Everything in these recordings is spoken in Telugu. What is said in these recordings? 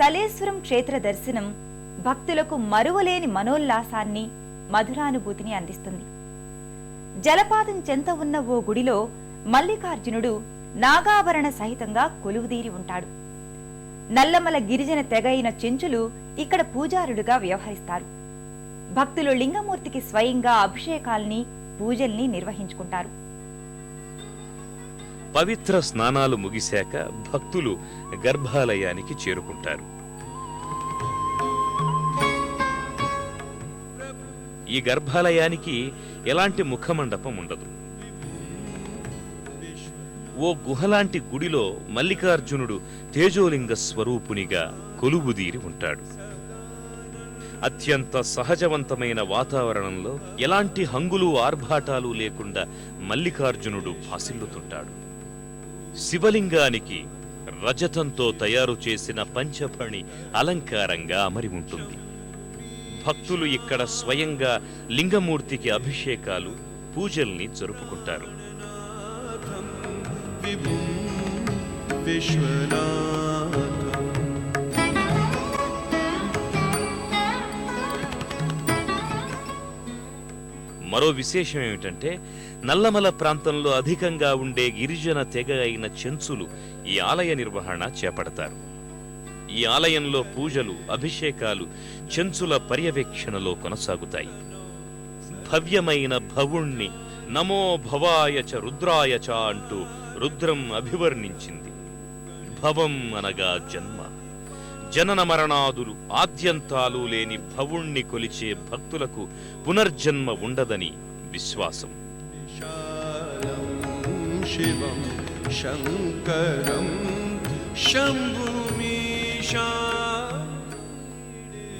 సలేశ్వరం క్షేత్ర దర్శనం భక్తులకు మరువలేని మనోల్లాసాన్ని మధురానుభూతిని అందిస్తుంది. జలపాతం చెంత ఉన్న ఓ గుడిలో మల్లికార్జునుడు నాగాభరణ సహితంగా కొలువుదీరి ఉంటాడు. నల్లమల గిరిజన తెగైన చెంచులు ఇక్కడ పూజారుడుగా వ్యవహరిస్తారు. భక్తులు లింగమూర్తికి స్వయంగా అభిషేకాల్ని పూజల్ని నిర్వహించుకుంటారు. పవిత్ర స్నానాలు ముగిశాక భక్తులు గర్భాలయానికి చేరుకుంటారు. ఈ గర్భాలయానికి ఎలాంటి ముఖమండపం ఉండదు. ఓ గుహలాంటి గుడిలో మల్లికార్జునుడు తేజోలింగ స్వరూపునిగా కొలువుదీరి ఉంటాడు. అత్యంత సహజవంతమైన వాతావరణంలో ఎలాంటి హంగులు ఆర్భాటాలు లేకుండా మల్లికార్జునుడు భాసిల్లుతుంటాడు. శివలింగానికి రజతంతో తయారు చేసిన పంచఫణి అలంకారంగా అమరి ఉంటుంది. భక్తులు ఇక్కడ స్వయంగా లింగమూర్తికి అభిషేకాలు పూజల్ని జరుపుకుంటారు. विभुं మరో విశేషం ఏమిటంటే నల్లమల ప్రాంతంలో అధికంగా ఉండే గిరిజన తెగ అయిన చెంచులు ఈ ఆలయ నిర్వహణ చేపడతారు. ఈ ఆలయంలో పూజలు అభిషేకాలు చెంచుల పర్యవేక్షణలో కొనసాగుతాయి. భవ్యమైన భవుణ్ణి నమో భవాయ చ రుద్రాయ చ అంటూ రుద్రం అభివర్ణించింది. భవం అనగా జన్మ. జనన మరణాదులు ఆద్యంతాలు లేని భవుణ్ణి కొలిచే భక్తులకు పునర్జన్మ ఉండదని విశ్వాసం.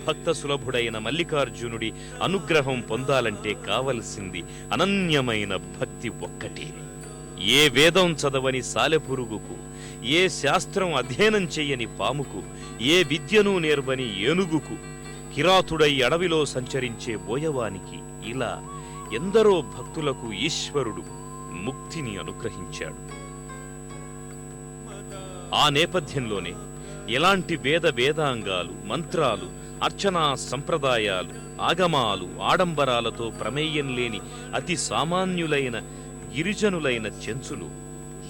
భక్త సులభుడైన మల్లికార్జునుడి అనుగ్రహం పొందాలంటే కావలసింది అనన్యమైన భక్తి ఒక్కటే. ఏ వేదం చదవని సాలెపురుగుకు ఏ శాస్త్రం అధ్యయనం చెయ్యని పాముకు ఏ విద్యను నేర్వని ఏనుగుకు కిరాతుడై అడవిలో సంచరించే బోయవానికి ఇలా ఎందరో భక్తులకు ఈశ్వరుడు ముక్తిని అనుగ్రహించాడు. ఆ నేపథ్యంలోనే ఎలాంటి వేద వేదాంగాలు మంత్రాలు అర్చనా సంప్రదాయాలు ఆగమాలు ఆడంబరాలతో ప్రమేయం లేని అతి సామాన్యులైన గిరిజనులైన చెంచులు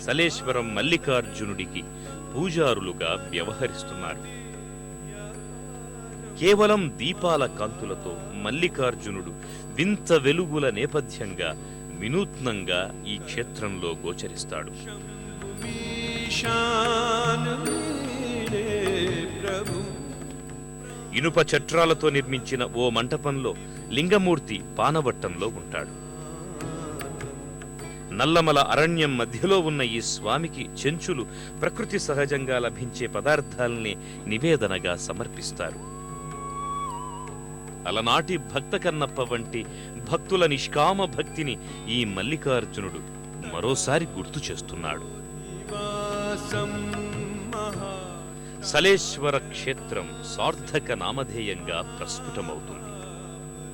సలేశ్వరం మల్లికార్జునుడికి పూజారులుగా వ్యవహరిస్తున్నారు. కేవలం దీపాల కాంతులతో మల్లికార్జునుడు వింత వెలుగుల నేపథ్యంగా వినూత్నంగా ఈ క్షేత్రంలో గోచరిస్తాడు. ఇనుప చట్రాలతో నిర్మించిన ఓ మంటపంలో లింగమూర్తి పానవట్టంలో ఉంటాడు. నల్లమల అరణ్యం మధ్యలో ఉన్న ఈ స్వామికి చెంచులు ప్రకృతి సహజంగా లభించే పదార్థాల్ని నివేదనగా సమర్పిస్తారు. అలనాటి భక్త కన్నప్ప వంటి భక్తుల నిష్కామ భక్తిని ఈ మల్లికార్జునుడు మరోసారి గుర్తు చేస్తున్నాడు. సలేశ్వర క్షేత్రం సార్థక నామధేయంగా ప్రస్ఫుటమవుతుంది.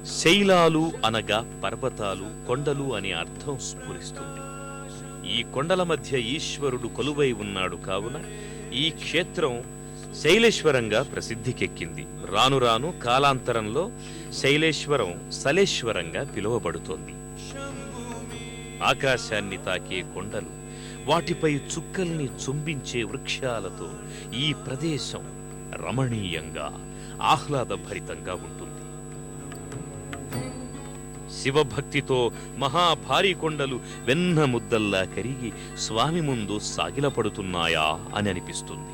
శైలాలు అనగా పర్వతాలు కొండలు అనే అర్థం స్ఫురిస్తుంది. ఈ కొండల మధ్య ఈశ్వరుడు కొలువై ఉన్నాడు కావున ఈ క్షేత్రం శైలేశ్వరంగా ప్రసిద్ధికెక్కింది. రాను రాను కాలాంతరంలో శైలేశ్వరం సలేశ్వరంగా పిలువబడుతోంది. ఆకాశాన్ని తాకే కొండలు వాటిపై చుక్కల్ని చుంబించే వృక్షాలతో ఈ ప్రదేశం రమణీయంగా ఆహ్లాదభరితంగా ఉంటుంది. శివభక్తితో మహాభారీ కొండలు వెన్న ముద్దల్లా కరిగి స్వామి ముందు సాగిలపడుతున్నాయా అని అనిపిస్తుంది.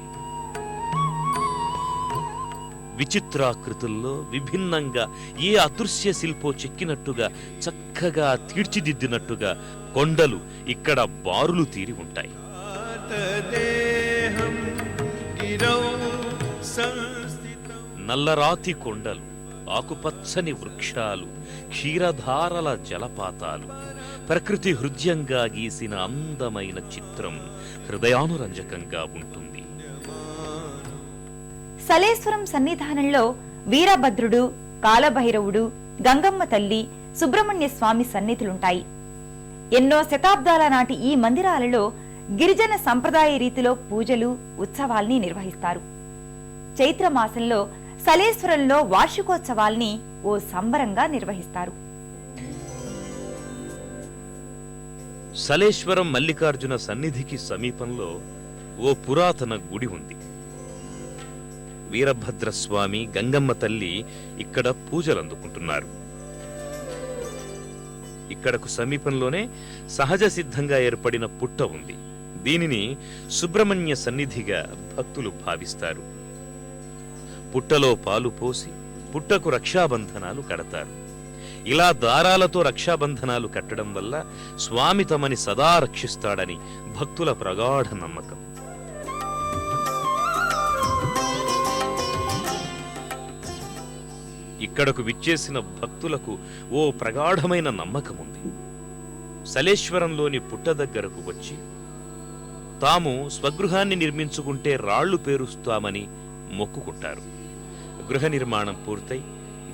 విచిత్రాకృతుల్లో విభిన్నంగా ఏ అదృశ్య శిల్పో చెక్కినట్టుగా చక్కగా తీర్చిదిద్దినట్టుగా కొండలు ఇక్కడ బారులు తీరి ఉంటాయి. నల్లరాతి కొండలు ఆకుపచ్చని వృక్షాలు క్షీరధారల జలపాతాలు ప్రకృతి హృదయంగా గీసిన అందమైన చిత్రం హృదయానురంజకంగా ఉంటుంది. సలేశ్వరం సన్నిధానంలో వీరభద్రుడు కాలభైరవుడు గంగమ్మ తల్లి సుబ్రహ్మణ్య స్వామి సన్నిధులుంటాయి. ఎన్నో శతాబ్దాల నాటి ఈ మందిరాలలో గిరిజన సంప్రదాయ రీతిలో పూజలు ఉత్సవాల్ని నిర్వహిస్తారు. చైత్ర మాసంలో సలేశ్వరంలో వార్షికోత్సవాల్ని ఓ సంబరంగా నిర్వహిస్తారు. సలేశ్వరం మల్లికార్జున సన్నిధికి సమీపంలో ఓ పురాతన గుడి ఉంది. వీరభద్రస్వామి గంగమ్మ తల్లి ఇక్కడ పూజలు అందుకుంటున్నారు ఇక్కడకు సమీపంలోనే సహజ సిద్ధంగా ఏర్పడిన పుట్ట ఉంది. దీనిని సుబ్రహ్మణ్య సన్నిధిగా భక్తులు భావిస్తారు. పుట్టలో పాలు పోసి పుట్టకు రక్షాబంధనాలు కడతారు. ఇలా దారాలతో రక్షాబంధనాలు కట్టడం వల్ల స్వామి తమని సదా రక్షిస్తాడని భక్తుల ప్రగాఢ నమ్మకం. ఇక్కడకు విచ్చేసిన భక్తులకు ఓ ప్రగాఢమైన నమ్మకం ఉంది. సలేశ్వరంలోని పుట్ట దగ్గరకు వచ్చి తాము స్వగృహాన్ని నిర్మించుకుంటే రాళ్ళు పేరుస్తామని మొక్కుకుంటారు. గృహ నిర్మాణం పూర్తయి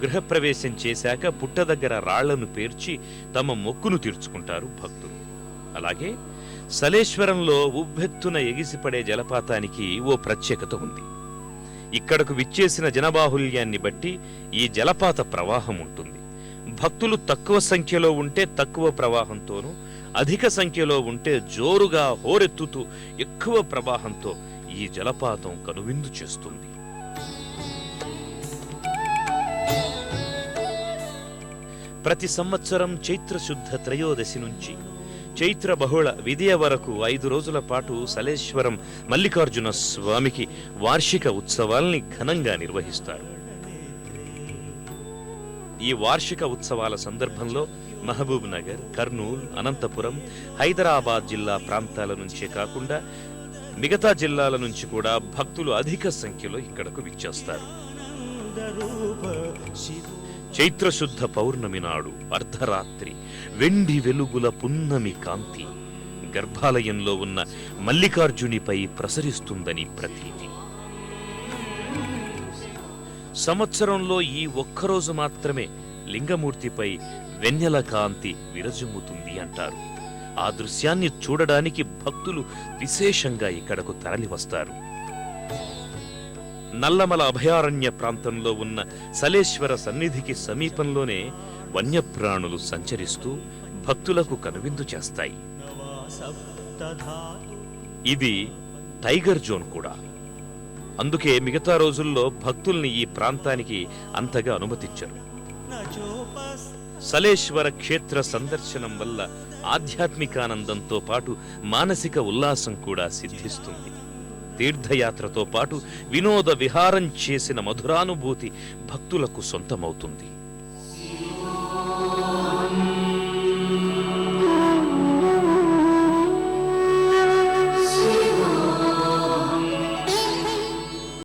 గృహప్రవేశం చేశాక పుట్ట దగ్గర రాళ్ళను పేర్చి తమ మొక్కును తీర్చుకుంటారు భక్తులు. అలాగే సలేశ్వరంలో ఉవ్వెత్తున ఎగిసిపడే జలపాతానికి ఓ ప్రత్యేకత ఉంది. ఇక్కడకు విచ్చేసిన జనబాహుల్యాన్ని బట్టి ఈ జలపాత ప్రవాహం ఉంటుంది. భక్తులు తక్కువ సంఖ్యలో ఉంటే తక్కువ ప్రవాహంతోనూ అధిక సంఖ్యలో ఉంటే జోరుగా హోరెత్తుతూ ఎక్కువ ప్రవాహంతో ఈ జలపాతం కనువిందు చేస్తుంది. ప్రతి సంవత్సరం చైత్ర శుద్ధ త్రయోదశి నుంచి. చైత్ర బహుళ విదియ వరకు ఐదు రోజుల పాటు సలేశ్వరం మల్లికార్జున స్వామికి వార్షిక ఉత్సవాల్ని ఘనంగా నిర్వహిస్తారు. ఈ వార్షిక ఉత్సవాల సందర్భంలో మహబూబ్ నగర్ కర్నూల్ అనంతపురం హైదరాబాద్ జిల్లా ప్రాంతాల నుంచే కాకుండా మిగతా జిల్లాల నుంచి కూడా భక్తులు అధిక సంఖ్యలో ఇక్కడకు విచ్చేస్తారు. చైత్రశుద్ధ పౌర్ణమి నాడు అర్ధరాత్రి వెండి వెలుగుల పున్నమి కాంతి గర్భాలయంలో ఉన్న మల్లికార్జునిపై ప్రసరిస్తుందని ప్రతీతి. సంవత్సరంలో ఈ ఒక్కరోజు మాత్రమే లింగమూర్తిపై వెన్నెల కాంతి విరజిమ్ముతుంది అంటారు. ఆ దృశ్యాన్ని చూడడానికి భక్తులు విశేషంగా ఇక్కడకు తరలివస్తారు. నల్లమల అభయారణ్య ప్రాంతంలో ఉన్న సలేశ్వర సన్నిధికి సమీపంలోనే వన్యప్రాణులు సంచరిస్తూ భక్తులకు కనువిందు చేస్తాయి. ఇది టైగర్ జోన్ కూడా. అందుకే మిగతా రోజుల్లో భక్తుల్ని ఈ ప్రాంతానికి అంతగా అనుమతించరు. సలేశ్వర క్షేత్ర సందర్శనం వల్ల ఆధ్యాత్మికానందంతో పాటు మానసిక ఉల్లాసం కూడా సిద్ధిస్తుంది. తీర్థయాత్రతో పాటు వినోద విహారం చేసిన మధురానుభూతి భక్తులకు సొంతమవుతుంది.